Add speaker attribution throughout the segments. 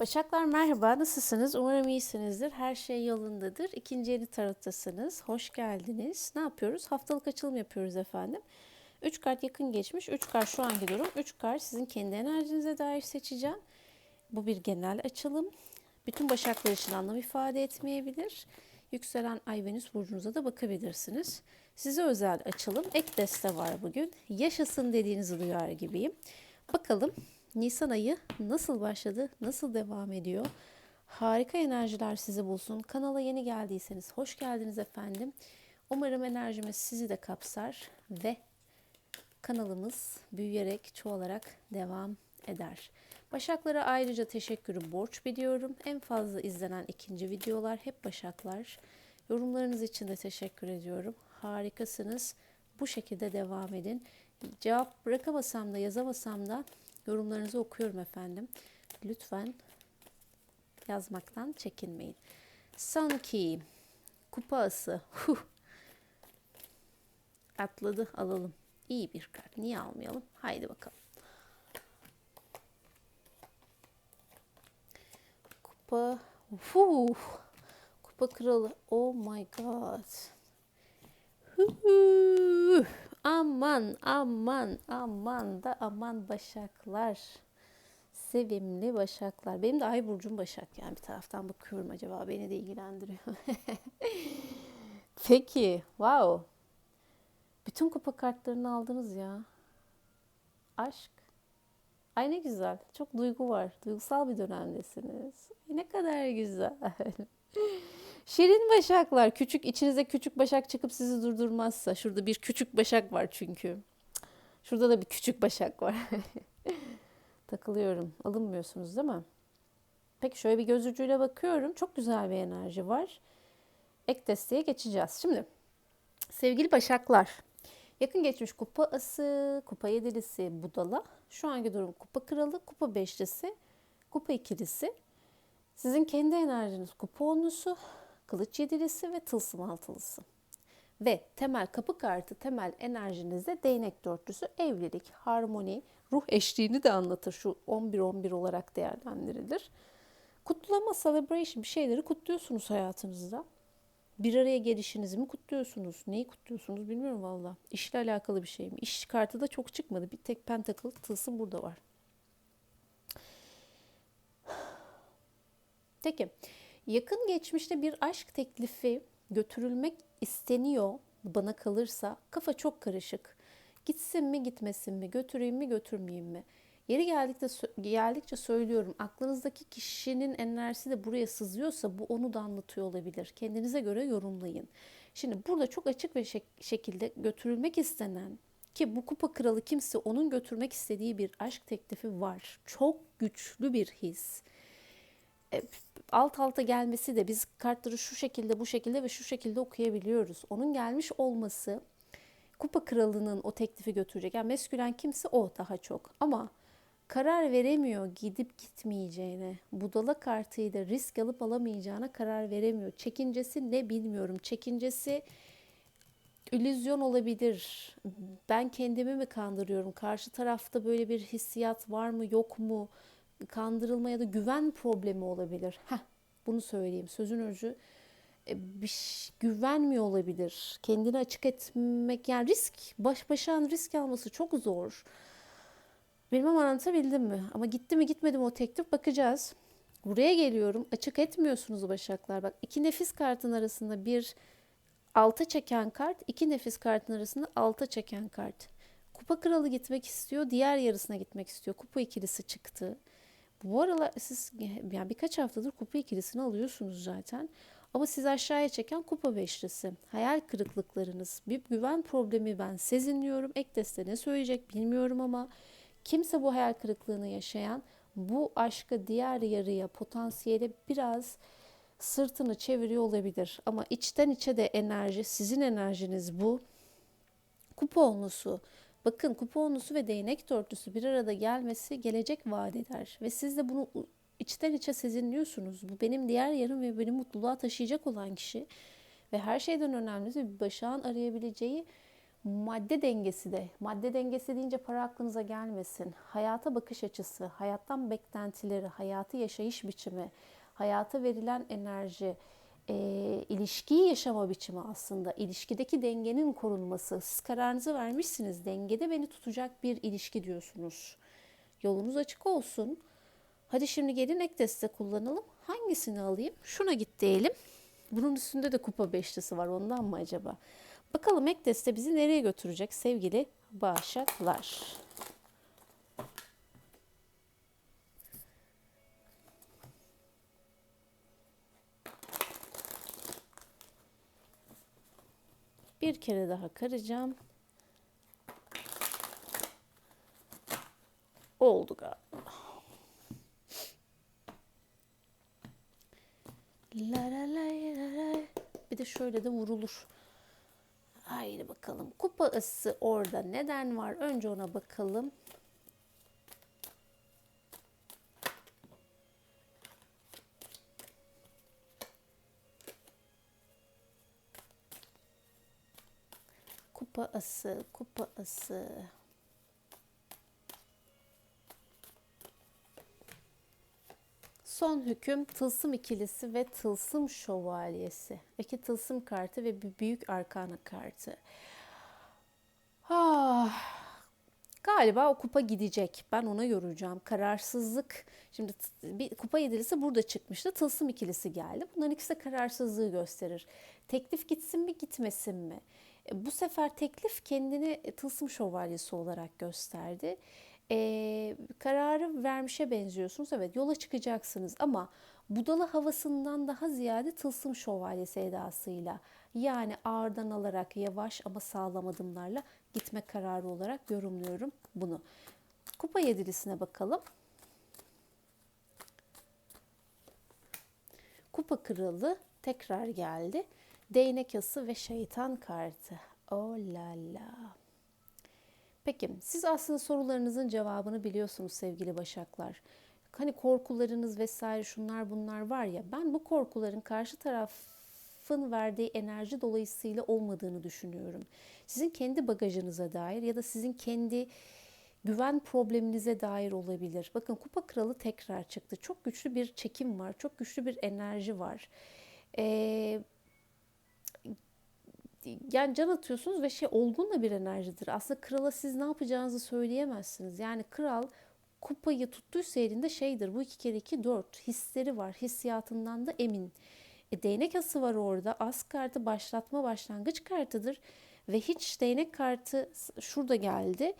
Speaker 1: Başaklar merhaba, nasılsınız? Umarım iyisinizdir. Her şey yolundadır. İkinci yeni tarottasınız. Hoş geldiniz. Ne yapıyoruz? Haftalık açılım yapıyoruz efendim. 3 kart yakın geçmiş. 3 kart şu anki durum. 3 kart sizin kendi enerjinize dair seçeceğim. Bu bir genel açılım. Bütün başaklar için anlam ifade etmeyebilir. Yükselen Ay Venüs burcunuza da bakabilirsiniz. Size özel açılım. Ek deste var bugün. Yaşasın dediğinizi duyar gibiyim. Bakalım Nisan ayı nasıl başladı, nasıl devam ediyor? Harika enerjiler sizi bulsun. Kanala yeni geldiyseniz hoş geldiniz efendim. Umarım enerjimiz sizi de kapsar ve kanalımız büyüyerek, çoğalarak devam eder. Başaklara ayrıca teşekkürü borç biliyorum. En fazla izlenen ikinci videolar hep Başaklar. Yorumlarınız için de teşekkür ediyorum. Harikasınız. Bu şekilde devam edin. Cevap bırakamasam da yazamasam da yorumlarınızı okuyorum efendim. Lütfen yazmaktan çekinmeyin. Sanki kupa ası. Huh. Atladı alalım. İyi bir kart. Niye almayalım? Haydi bakalım. Kupa. Huh. Kupa kralı. Oh my god. Huh. Aman aman aman da aman başaklar. Sevimli başaklar. Benim de ay burcum başak yani bir taraftan bakıyorum acaba beni de ilgilendiriyor. Peki, wow. Bütün kupa kartlarını aldınız ya. Aşk. Ay ne güzel. Çok duygu var. Duygusal bir dönemdesiniz. Ne kadar güzel. Şirin başaklar. Küçük içinize küçük başak çıkıp sizi durdurmazsa. Şurada bir küçük başak var çünkü. Şurada da bir küçük başak var. Takılıyorum. Alınmıyorsunuz değil mi? Peki şöyle bir göz ucuyla bakıyorum. Çok güzel bir enerji var. Ek desteğe geçeceğiz. Şimdi sevgili başaklar. Yakın geçmiş kupa ası, kupa yedilisi budala. Şu anki durum kupa kralı, kupa beşlisi, kupa ikilisi. Sizin kendi enerjiniz kupa onlusu, kılıç yedilisi ve tılsım altılısı. Ve temel kapı kartı, temel enerjinizde değnek dörtlüsü evlilik, harmoni, ruh eşliğini de anlatır. Şu 11-11 olarak değerlendirilir. Kutlama, celebration bir şeyleri kutluyorsunuz hayatınızda. Bir araya gelişinizi mi kutluyorsunuz? Neyi kutluyorsunuz bilmiyorum valla. İşle alakalı bir şey mi? İş kartı da çok çıkmadı. Bir tek pentacle tılsım burada var. Peki. Yakın geçmişte bir aşk teklifi götürülmek isteniyor bana kalırsa kafa çok karışık. Gitsin mi gitmesin mi götüreyim mi götürmeyeyim mi? Yeri geldikçe, geldikçe söylüyorum aklınızdaki kişinin enerjisi de buraya sızıyorsa bu onu da anlatıyor olabilir. Kendinize göre yorumlayın. Şimdi burada çok açık bir şekilde götürülmek istenen ki bu kupa kralı kimse onun götürmek istediği bir aşk teklifi var. Çok güçlü bir his e, alt alta gelmesi de biz kartları şu şekilde bu şekilde ve şu şekilde okuyabiliyoruz. Onun gelmiş olması kupa kralının o teklifi götürecek. Yani meskülen kimse o daha çok. Ama karar veremiyor gidip gitmeyeceğine. Budala kartıyla risk alıp alamayacağına karar veremiyor. Çekincesi ne bilmiyorum. Çekincesi illüzyon olabilir. Ben kendimi mi kandırıyorum? Karşı tarafta böyle bir hissiyat var mı yok mu? Kandırılma ya da güven problemi olabilir. Heh, bunu söyleyeyim. Sözün özü e, bir güvenmiyor olabilir. Kendini açık etmek yani risk baş başa risk alması çok zor. Bilmem anlatabildim mi? Ama gitti mi gitmedi mi o teklif bakacağız. Buraya geliyorum. Açık etmiyorsunuz başaklar. Bak iki nefis kartın arasında bir alta çeken kart, iki nefis kartın arasında alta çeken kart. Kupa kralı gitmek istiyor, diğer yarısına gitmek istiyor. Kupa ikilisi çıktı. Bu aralar siz yani birkaç haftadır kupa ikilisini alıyorsunuz zaten. Ama siz aşağıya çeken kupa beşlisi. Hayal kırıklıklarınız, bir güven problemi ben sezinliyorum. Ek deste ne söyleyecek bilmiyorum ama kimse bu hayal kırıklığını yaşayan bu aşka diğer yarıya, potansiyele biraz sırtını çeviriyor olabilir. Ama içten içe de enerji, sizin enerjiniz bu. Kupa onlusu, Bakın kuponlusu ve değnek dörtlüsü bir arada gelmesi gelecek vaat eder. Ve siz de bunu içten içe sezinliyorsunuz. Bu benim diğer yarım ve beni mutluluğa taşıyacak olan kişi. Ve her şeyden önemlisi bir başağın arayabileceği Madde dengesi de, madde dengesi deyince para aklınıza gelmesin. Hayata bakış açısı, hayattan beklentileri, hayatı yaşayış biçimi, hayata verilen enerji, e, ilişkiyi yaşama biçimi aslında. İlişkideki dengenin korunması. Siz kararınızı vermişsiniz. Dengede beni tutacak bir ilişki diyorsunuz. Yolunuz açık olsun. Hadi şimdi gelin ek deste kullanalım. Hangisini alayım? Şuna git diyelim. Bunun üstünde de kupa beşlisi var. Ondan mı acaba? Bakalım ek deste bizi nereye götürecek sevgili Başaklar. Bir kere daha karacağım. Oldu galiba. Bir de şöyle de vurulur. Haydi bakalım. Kupa ısı orada neden var? Önce ona bakalım. Isı, kupa ısı. Son hüküm tılsım ikilisi ve tılsım şövalyesi. İki tılsım kartı ve bir büyük arkana kartı. Ah, galiba o kupa gidecek. Ben ona yoracağım. Kararsızlık. Şimdi bir kupa yedilisi burada çıkmıştı. Tılsım ikilisi geldi. Bunların ikisi de kararsızlığı gösterir. Teklif gitsin mi gitmesin mi? E, bu sefer teklif kendini tılsım şövalyesi olarak gösterdi e, kararı vermişe benziyorsunuz. Evet yola çıkacaksınız ama budala havasından daha ziyade tılsım şövalyesi edasıyla yani ağırdan alarak yavaş ama sağlam adımlarla gitme kararı olarak yorumluyorum bunu. Kupa yedilisine bakalım. Kupa kralı tekrar geldi. Değnek ası ve şeytan kartı. Oh la la. Peki siz aslında sorularınızın cevabını biliyorsunuz sevgili Başaklar. Hani korkularınız vesaire şunlar bunlar var ya ben bu korkuların karşı tarafın verdiği enerji dolayısıyla olmadığını düşünüyorum. Sizin kendi bagajınıza dair ya da sizin kendi güven probleminize dair olabilir. Bakın Kupa Kralı tekrar çıktı. Çok güçlü bir çekim var, çok güçlü bir enerji var. Ee, yani can atıyorsunuz ve şey olgun da bir enerjidir. Aslında krala siz ne yapacağınızı söyleyemezsiniz. Yani kral kupayı tuttuysa elinde şeydir. Bu iki kere iki dört. Hisleri var. Hissiyatından da emin. E, değnek ası var orada. As kartı başlatma başlangıç kartıdır. Ve hiç değnek kartı şurada geldi.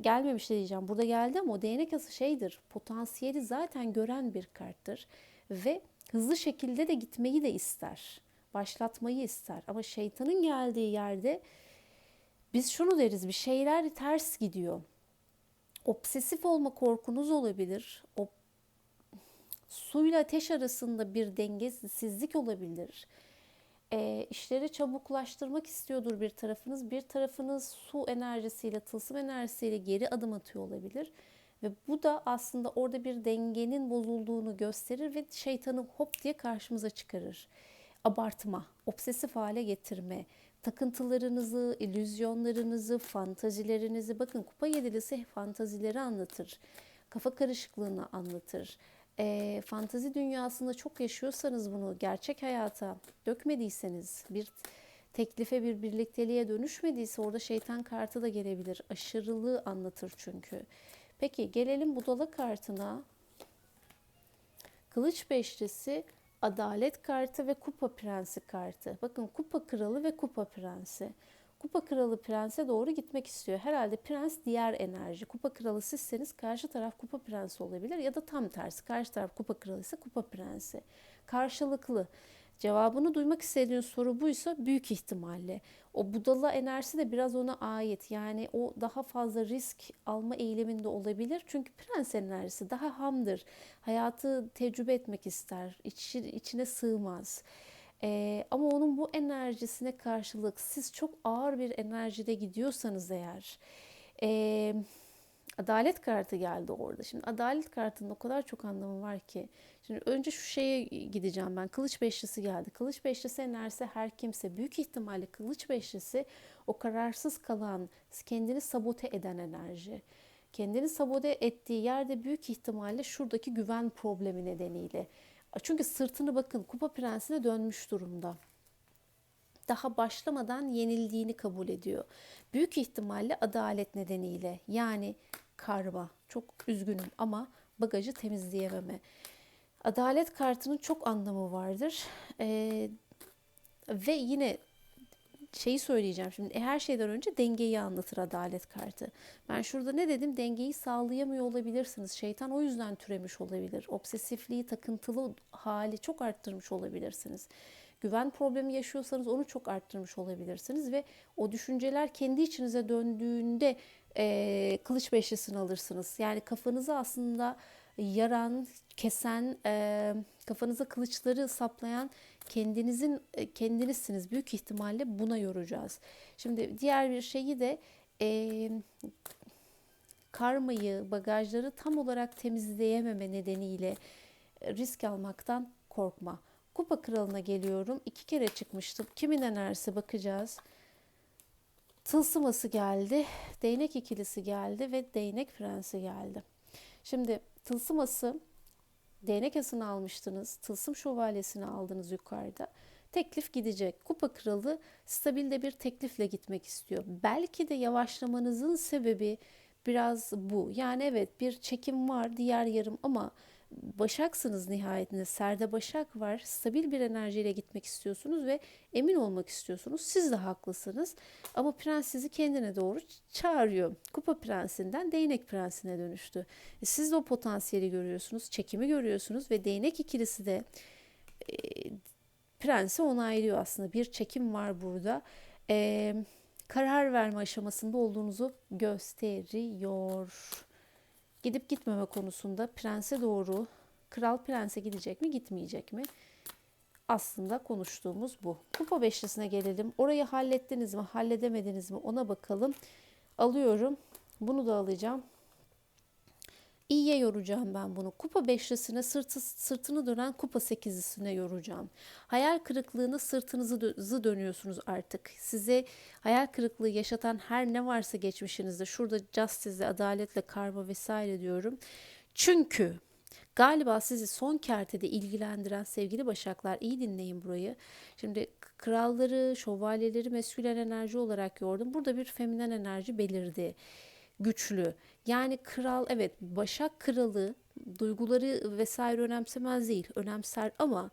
Speaker 1: Gelmemiş de diyeceğim. Burada geldi ama o değnek ası şeydir. Potansiyeli zaten gören bir karttır. Ve hızlı şekilde de gitmeyi de ister başlatmayı ister. Ama şeytanın geldiği yerde biz şunu deriz bir şeyler ters gidiyor. Obsesif olma korkunuz olabilir. O suyla ateş arasında bir dengesizlik olabilir. E, işleri çabuklaştırmak istiyordur bir tarafınız. Bir tarafınız su enerjisiyle, tılsım enerjisiyle geri adım atıyor olabilir. Ve bu da aslında orada bir dengenin bozulduğunu gösterir ve şeytanı hop diye karşımıza çıkarır abartma, obsesif hale getirme, takıntılarınızı, illüzyonlarınızı, fantazilerinizi bakın kupa yedilisi fantazileri anlatır. Kafa karışıklığını anlatır. E, fantazi dünyasında çok yaşıyorsanız bunu gerçek hayata dökmediyseniz bir teklife bir birlikteliğe dönüşmediyse orada şeytan kartı da gelebilir. Aşırılığı anlatır çünkü. Peki gelelim budala kartına. Kılıç beşlisi Adalet kartı ve Kupa Prensi kartı. Bakın Kupa Kralı ve Kupa Prensi. Kupa Kralı Prens'e doğru gitmek istiyor. Herhalde Prens diğer enerji. Kupa Kralı sizseniz karşı taraf Kupa Prensi olabilir ya da tam tersi. Karşı taraf Kupa Kralı ise Kupa Prensi. Karşılıklı. Cevabını duymak istediğin soru buysa büyük ihtimalle. O budala enerjisi de biraz ona ait. Yani o daha fazla risk alma eğiliminde olabilir. Çünkü prens enerjisi daha hamdır. Hayatı tecrübe etmek ister. İç, içine sığmaz. Ee, ama onun bu enerjisine karşılık siz çok ağır bir enerjide gidiyorsanız eğer... E, Adalet kartı geldi orada. Şimdi adalet kartının o kadar çok anlamı var ki. Şimdi önce şu şeye gideceğim ben. Kılıç beşlisi geldi. Kılıç beşlisi enerjisi her kimse. Büyük ihtimalle kılıç beşlisi o kararsız kalan, kendini sabote eden enerji. Kendini sabote ettiği yerde büyük ihtimalle şuradaki güven problemi nedeniyle. Çünkü sırtını bakın kupa prensine dönmüş durumda daha başlamadan yenildiğini kabul ediyor. Büyük ihtimalle adalet nedeniyle yani karma. Çok üzgünüm ama bagajı temizleyememe. Adalet kartının çok anlamı vardır. Ee, ve yine şeyi söyleyeceğim şimdi her şeyden önce dengeyi anlatır adalet kartı. Ben şurada ne dedim dengeyi sağlayamıyor olabilirsiniz. Şeytan o yüzden türemiş olabilir. Obsesifliği takıntılı hali çok arttırmış olabilirsiniz güven problemi yaşıyorsanız onu çok arttırmış olabilirsiniz ve o düşünceler kendi içinize döndüğünde e, kılıç beşlisini alırsınız. Yani kafanızı aslında yaran, kesen, e, kafanıza kılıçları saplayan kendinizin kendinizsiniz. Büyük ihtimalle buna yoracağız. Şimdi diğer bir şeyi de e, karmayı, bagajları tam olarak temizleyememe nedeniyle risk almaktan korkma. Kupa kralına geliyorum. İki kere çıkmıştım. Kimin enerjisi bakacağız. Tılsıması geldi. Değnek ikilisi geldi ve değnek prensi geldi. Şimdi tılsıması değnek asını almıştınız. Tılsım şövalyesini aldınız yukarıda. Teklif gidecek. Kupa kralı stabilde bir teklifle gitmek istiyor. Belki de yavaşlamanızın sebebi biraz bu. Yani evet bir çekim var diğer yarım ama Başaksınız nihayetinde. Serde Başak var. Stabil bir enerjiyle gitmek istiyorsunuz ve emin olmak istiyorsunuz. Siz de haklısınız. Ama prens sizi kendine doğru çağırıyor. Kupa prensinden değnek prensine dönüştü. E siz de o potansiyeli görüyorsunuz. Çekimi görüyorsunuz ve değnek ikilisi de e, prensi onaylıyor aslında. Bir çekim var burada. E, karar verme aşamasında olduğunuzu gösteriyor. Gidip gitmeme konusunda prense doğru kral prense gidecek mi gitmeyecek mi? Aslında konuştuğumuz bu. Kupa beşlisine gelelim. Orayı hallettiniz mi halledemediniz mi ona bakalım. Alıyorum. Bunu da alacağım. İyiye yoracağım ben bunu. Kupa beşlisine sırtı, sırtını dönen kupa sekizlisine yoracağım. Hayal kırıklığına sırtınızı dönüyorsunuz artık. Size hayal kırıklığı yaşatan her ne varsa geçmişinizde şurada justice, adaletle, karma vesaire diyorum. Çünkü Galiba sizi son kertede ilgilendiren sevgili başaklar iyi dinleyin burayı. Şimdi kralları, şövalyeleri meskülen enerji olarak gördüm. Burada bir feminen enerji belirdi güçlü. Yani kral evet Başak kralı duyguları vesaire önemsemez değil. Önemser ama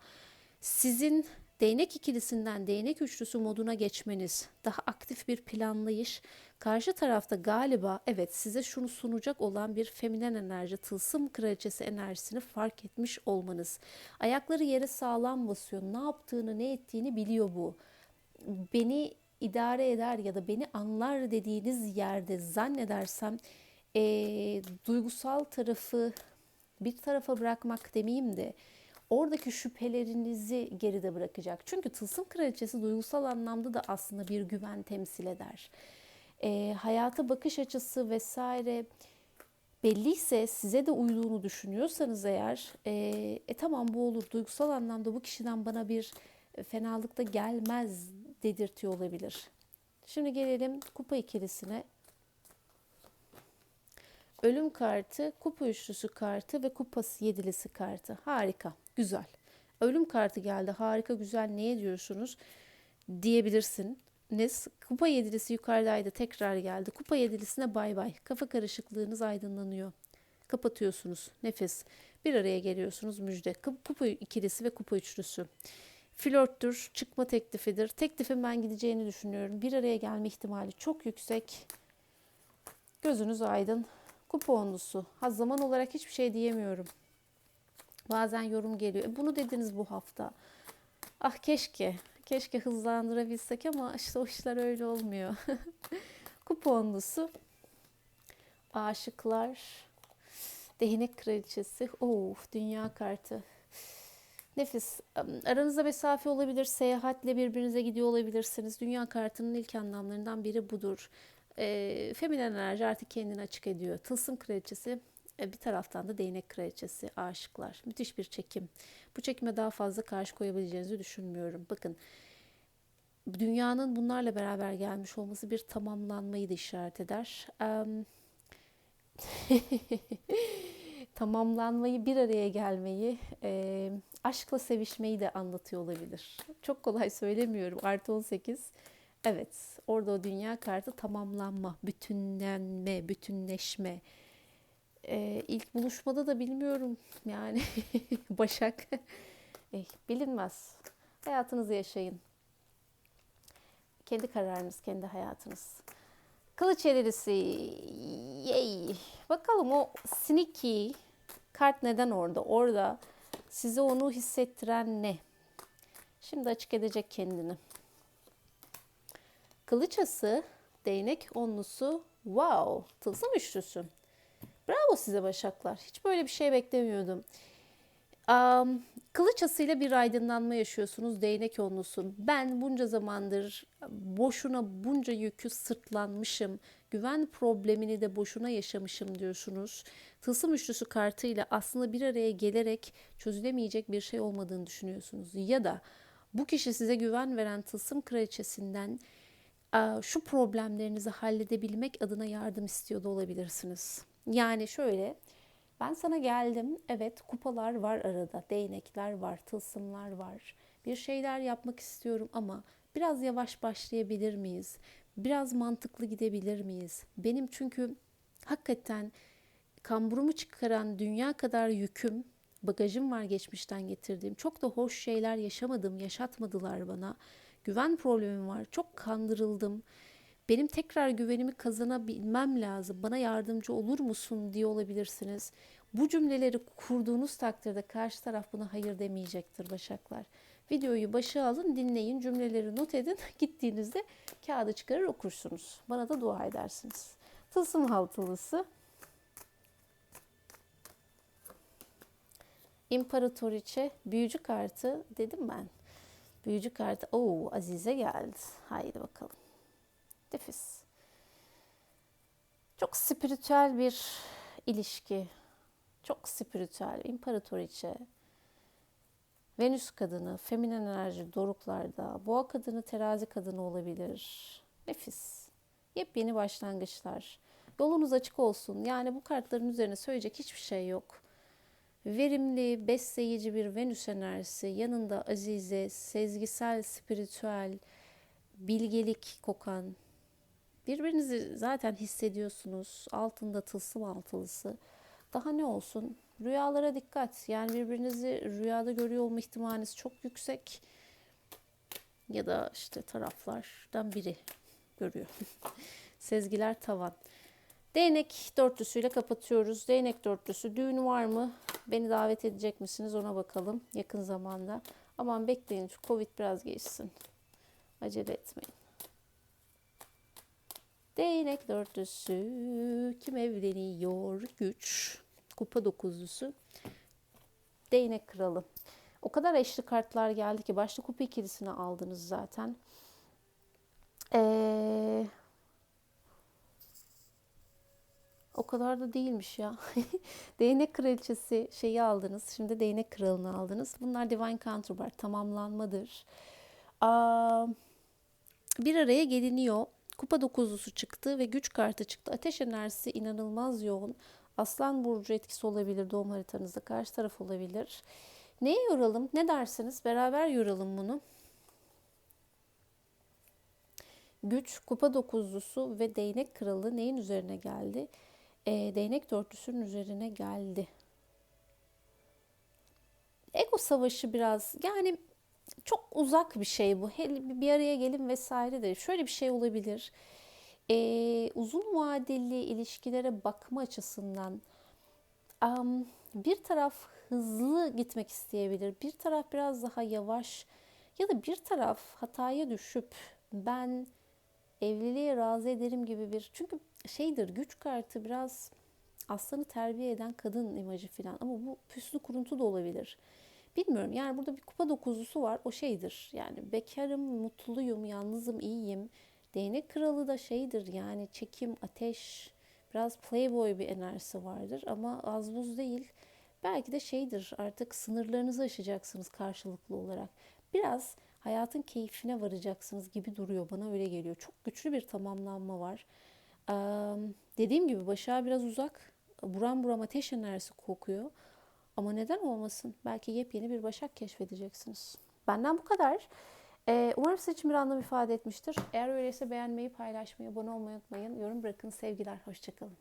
Speaker 1: sizin değnek ikilisinden değnek üçlüsü moduna geçmeniz, daha aktif bir planlayış, karşı tarafta galiba evet size şunu sunacak olan bir feminen enerji, tılsım kraliçesi enerjisini fark etmiş olmanız. Ayakları yere sağlam basıyor. Ne yaptığını, ne ettiğini biliyor bu. Beni idare eder ya da beni anlar dediğiniz yerde zannedersem e, duygusal tarafı bir tarafa bırakmak demeyeyim de oradaki şüphelerinizi geride bırakacak. Çünkü tılsım kraliçesi duygusal anlamda da aslında bir güven temsil eder. E, hayata bakış açısı vesaire belliyse size de uyduğunu düşünüyorsanız eğer e, e tamam bu olur duygusal anlamda bu kişiden bana bir fenalıkta gelmez dedirtiyor olabilir. Şimdi gelelim kupa ikilisine. Ölüm kartı, kupa üçlüsü kartı ve kupası yedilisi kartı. Harika, güzel. Ölüm kartı geldi. Harika, güzel. Neye diyorsunuz? Diyebilirsiniz. Kupa yedilisi yukarıdaydı. Tekrar geldi. Kupa yedilisine bay bay. Kafa karışıklığınız aydınlanıyor. Kapatıyorsunuz. Nefes. Bir araya geliyorsunuz. Müjde. Kupa ikilisi ve kupa üçlüsü flörttür, çıkma teklifidir. Teklifin ben gideceğini düşünüyorum. Bir araya gelme ihtimali çok yüksek. Gözünüz aydın. Kuponlusu. Ha zaman olarak hiçbir şey diyemiyorum. Bazen yorum geliyor. E bunu dediniz bu hafta. Ah keşke. Keşke hızlandırabilsek ama işte o işler öyle olmuyor. Kuponlusu. Aşıklar. Değnek kraliçesi. Of dünya kartı. Nefis. Aranızda mesafe olabilir, seyahatle birbirinize gidiyor olabilirsiniz. Dünya kartının ilk anlamlarından biri budur. E, feminen enerji artık kendini açık ediyor. Tılsım kraliçesi e, bir taraftan da değnek kraliçesi aşıklar. Müthiş bir çekim. Bu çekime daha fazla karşı koyabileceğinizi düşünmüyorum. Bakın dünyanın bunlarla beraber gelmiş olması bir tamamlanmayı da işaret eder. Um, tamamlanmayı, bir araya gelmeyi, e, aşkla sevişmeyi de anlatıyor olabilir. Çok kolay söylemiyorum. Artı 18. Evet, orada o dünya kartı tamamlanma, bütünlenme, bütünleşme. E, ilk buluşmada da bilmiyorum yani Başak. e, bilinmez. Hayatınızı yaşayın. Kendi kararınız, kendi hayatınız. Kılıç elirisi. Yay. Bakalım o sneaky kart neden orada? Orada size onu hissettiren ne? Şimdi açık edecek kendini. Kılıç ası, değnek onlusu, wow, tılsım üçlüsü. Bravo size başaklar. Hiç böyle bir şey beklemiyordum. Um, kılıç asıyla bir aydınlanma yaşıyorsunuz değnek onlusu. Ben bunca zamandır boşuna bunca yükü sırtlanmışım. Güven problemini de boşuna yaşamışım diyorsunuz. Tılsım üçlüsü kartıyla aslında bir araya gelerek çözülemeyecek bir şey olmadığını düşünüyorsunuz. Ya da bu kişi size güven veren tılsım kraliçesinden şu problemlerinizi halledebilmek adına yardım istiyor da olabilirsiniz. Yani şöyle ben sana geldim. Evet kupalar var arada. Değnekler var, tılsımlar var. Bir şeyler yapmak istiyorum ama biraz yavaş başlayabilir miyiz? Biraz mantıklı gidebilir miyiz? Benim çünkü hakikaten kamburumu çıkaran dünya kadar yüküm, bagajım var geçmişten getirdiğim. Çok da hoş şeyler yaşamadım, yaşatmadılar bana. Güven problemim var. Çok kandırıldım benim tekrar güvenimi kazanabilmem lazım. Bana yardımcı olur musun diye olabilirsiniz. Bu cümleleri kurduğunuz takdirde karşı taraf buna hayır demeyecektir Başaklar. Videoyu başa alın, dinleyin, cümleleri not edin. Gittiğinizde kağıdı çıkarır okursunuz. Bana da dua edersiniz. Tılsım haltılısı. İmparatoriçe büyücü kartı dedim ben. Büyücü kartı. Oo Azize geldi. Haydi bakalım. Nefis. Çok spiritüel bir ilişki. Çok spiritüel. İmparatoriçe. Venüs kadını, feminen enerji doruklarda. Boğa kadını, terazi kadını olabilir. Nefis. Yepyeni başlangıçlar. Yolunuz açık olsun. Yani bu kartların üzerine söyleyecek hiçbir şey yok. Verimli, besleyici bir Venüs enerjisi, yanında azize, sezgisel, spiritüel, bilgelik kokan, Birbirinizi zaten hissediyorsunuz. Altında tılsım altılısı. Daha ne olsun? Rüyalara dikkat. Yani birbirinizi rüyada görüyor olma ihtimaliniz çok yüksek. Ya da işte taraflardan biri görüyor. Sezgiler tavan. Değnek dörtlüsüyle kapatıyoruz. Değnek dörtlüsü düğün var mı? Beni davet edecek misiniz ona bakalım yakın zamanda. Aman bekleyin şu Covid biraz geçsin. Acele etmeyin. Değnek dörtlüsü, kim evleniyor? Güç, kupa dokuzlusu, değnek kralı. O kadar eşli kartlar geldi ki başta kupa ikilisini aldınız zaten. Ee, o kadar da değilmiş ya. değnek kraliçesi şeyi aldınız. Şimdi değnek kralını aldınız. Bunlar divine counterpart tamamlanmadır. Aa, bir araya geliniyor. Kupa dokuzlusu çıktı ve güç kartı çıktı. Ateş enerjisi inanılmaz yoğun. Aslan burcu etkisi olabilir doğum haritanızda. Karşı taraf olabilir. Neye yoralım? Ne dersiniz? Beraber yoralım bunu. Güç, kupa dokuzlusu ve değnek kralı neyin üzerine geldi? E, değnek dörtlüsünün üzerine geldi. Ego savaşı biraz yani çok uzak bir şey bu. Bir araya gelin vesaire de şöyle bir şey olabilir. Ee, uzun vadeli ilişkilere bakma açısından um, bir taraf hızlı gitmek isteyebilir. Bir taraf biraz daha yavaş ya da bir taraf hataya düşüp ben evliliğe razı ederim gibi bir çünkü şeydir güç kartı biraz aslanı terbiye eden kadın imajı falan ama bu püslü kuruntu da olabilir. Bilmiyorum yani burada bir kupa dokuzlusu var o şeydir. Yani bekarım, mutluyum, yalnızım, iyiyim. Değnek kralı da şeydir yani çekim, ateş, biraz playboy bir enerjisi vardır ama az buz değil. Belki de şeydir artık sınırlarınızı aşacaksınız karşılıklı olarak. Biraz hayatın keyfine varacaksınız gibi duruyor bana öyle geliyor. Çok güçlü bir tamamlanma var. Ee, dediğim gibi başa biraz uzak. Buram buram ateş enerjisi kokuyor. Ama neden olmasın? Belki yepyeni bir başak keşfedeceksiniz. Benden bu kadar. Ee, umarım sizin için bir anlam ifade etmiştir. Eğer öyleyse beğenmeyi, paylaşmayı, abone olmayı unutmayın. Yorum bırakın. Sevgiler, hoşçakalın.